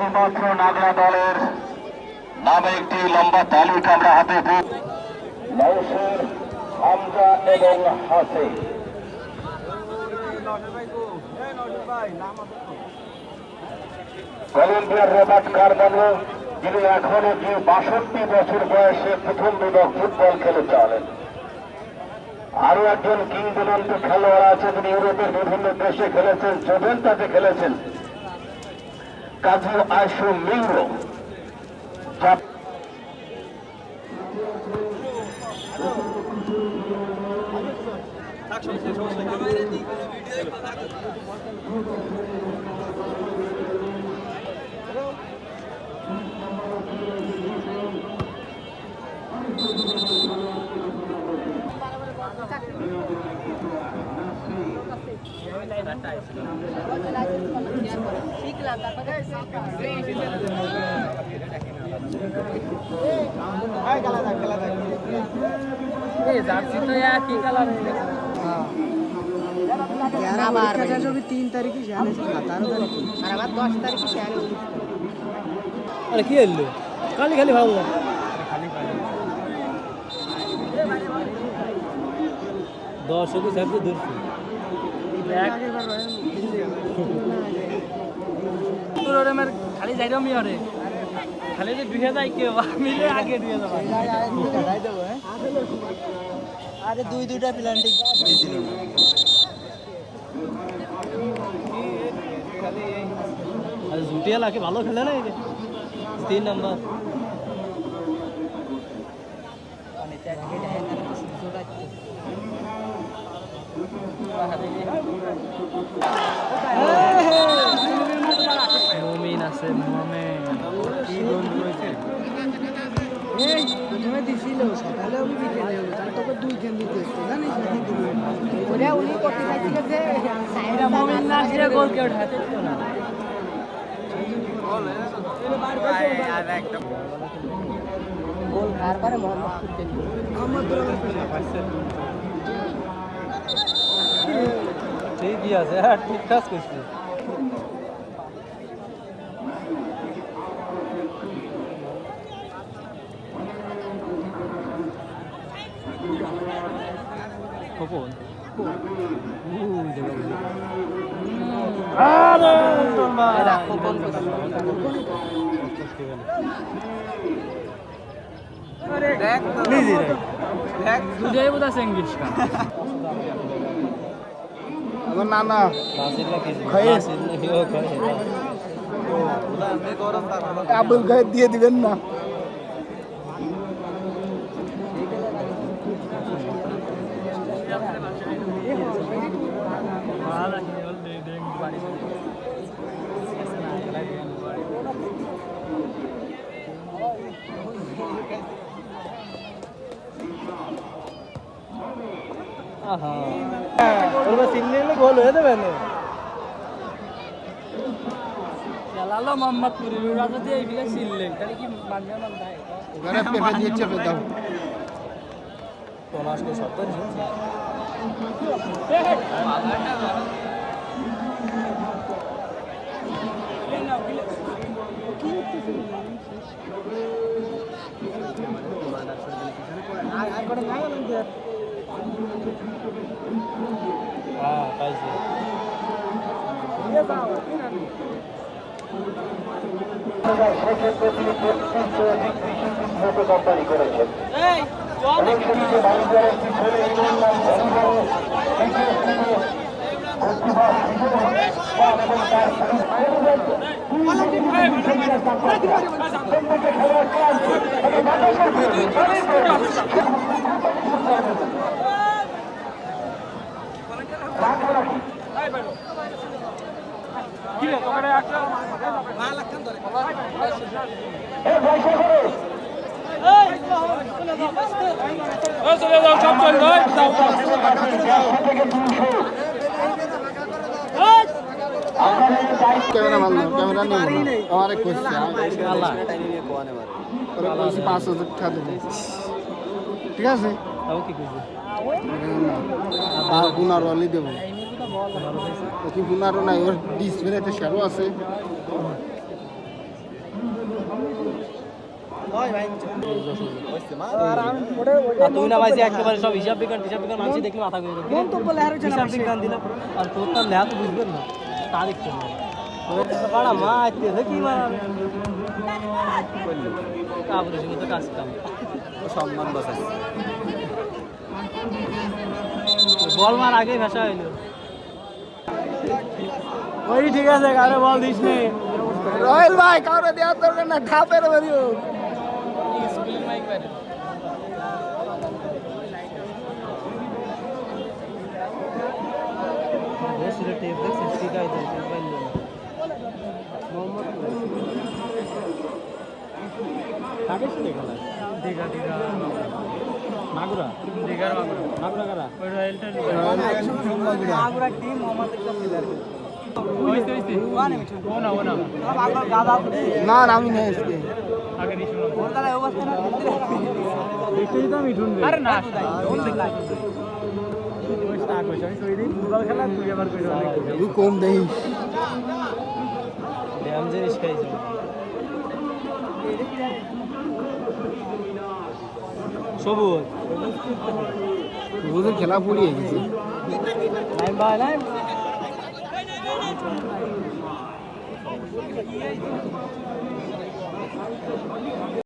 শুধুমাত্র নাগরা দলের নামে একটি লম্বা তালিকা আমরা হাতে হামজা এবং হাসে। কলম্বিয়ার রবার্ট কারমানো, যিনি এখনও যে বাষট্টি বছর বয়সে প্রথম বিভাগ ফুটবল খেলে চলেন। আরও একজন কিংবদন্তি খেলোয়াড় আছে তিনি ইউরোপের বিভিন্ন দেশে খেলেছেন জোভেন্টাতে খেলেছেন। কাজু আশু মিংরো যা- শিখলাম তিন তারিখে আর আমার দশ তারিখে আরে কি এলো খালি খালি ভালো দশ অব্দি থাকতে ধরছি খালি যাই আমি আরে খালি যে দুই হাজার কেউ মিলে আগে দুই হাজার আরে দুই দুইটা প্ল্যান্টিক দিয়েছিল আরে জুটিয়া লাগে ভালো খেলে না। তিন নাম্বার। মমিন আছে মমিন কি গোল করেছে এই প্রথমে দিছিল সকালে আমি বিকেলে তার দুই কেন দিতে জানিস নাকি দিবি ওরা উনি করতে চাইছিল যে সাইরা মমিন না সেটা গোল কে উঠাতে না। গোল তারপরে মোহাম্মদ করতেন আমার ঠিকই আছে? হ্যাঁ ঠিক কাজ করছি। খোপন দুটাই বোধ আছে ইংলিশ নানা খাইয়ে আবুল গায়ে দিয়ে দিবেন না। সিগন্যালে গোল হয়ে যাবে না খেলালো মোহাম্মদপুরি ওরা যদি এই ছিললে তাহলে কি মানবে না ওখানে পেপে দিয়ে চেপে দাও পলাশকে সত্তর হ্যাঁ পাইছি সেক্ষেত্রে তিনি এবং সেটিকে বাণিজ্যের একটি ছেলে ইমন নাম ধনবড় দ্বিতীয় শ্রেণি ক্যামেরা মারল ক্যামেরা আমার ওরা কইছি পাঁচ হাজার টাকা দেবো ঠিক আছে তাও কি করব আর পুনারো আলি দেবো কি পুনারো নাই ওর ডিসপ্লেতে শ্যারো আছে আর তুই না ভাইছি একেবারে সব হিসাব বিজ্ঞান হিসাব বিজ্ঞান মানুষ দেখলে মাথা ঘুরে। মন্তব্য হিসাব বিজ্ঞান দিলাম আর তোর তার লেখা তো বুঝবেন না। তা দেখতে পাড়া মা আইতেছে কি সঙ্গে তো কাজ কাম। সম্মান বাঁচাচ্ছে বল মার আগে ভাষা হইল। ওই ঠিক আছে কারে বল দিস নি। রয়েল ভাই কাউরে দেওয়ার দরকার না খাপের বেরিও সিলেট টেপ দেখছিস ঠিক আছে দিঘা দিঘা। মাগুরা দিঘার মাগুরা। মাগুরা কারা? ওই রয়্যালটা মাগুরা টিম মোহাম্মদ একটা না না আমি নেই আজকে দিই কম জিনিস খাইছি সবুজ খেলা পুড়িয়ে গেছে। নাইম ভাই নাইম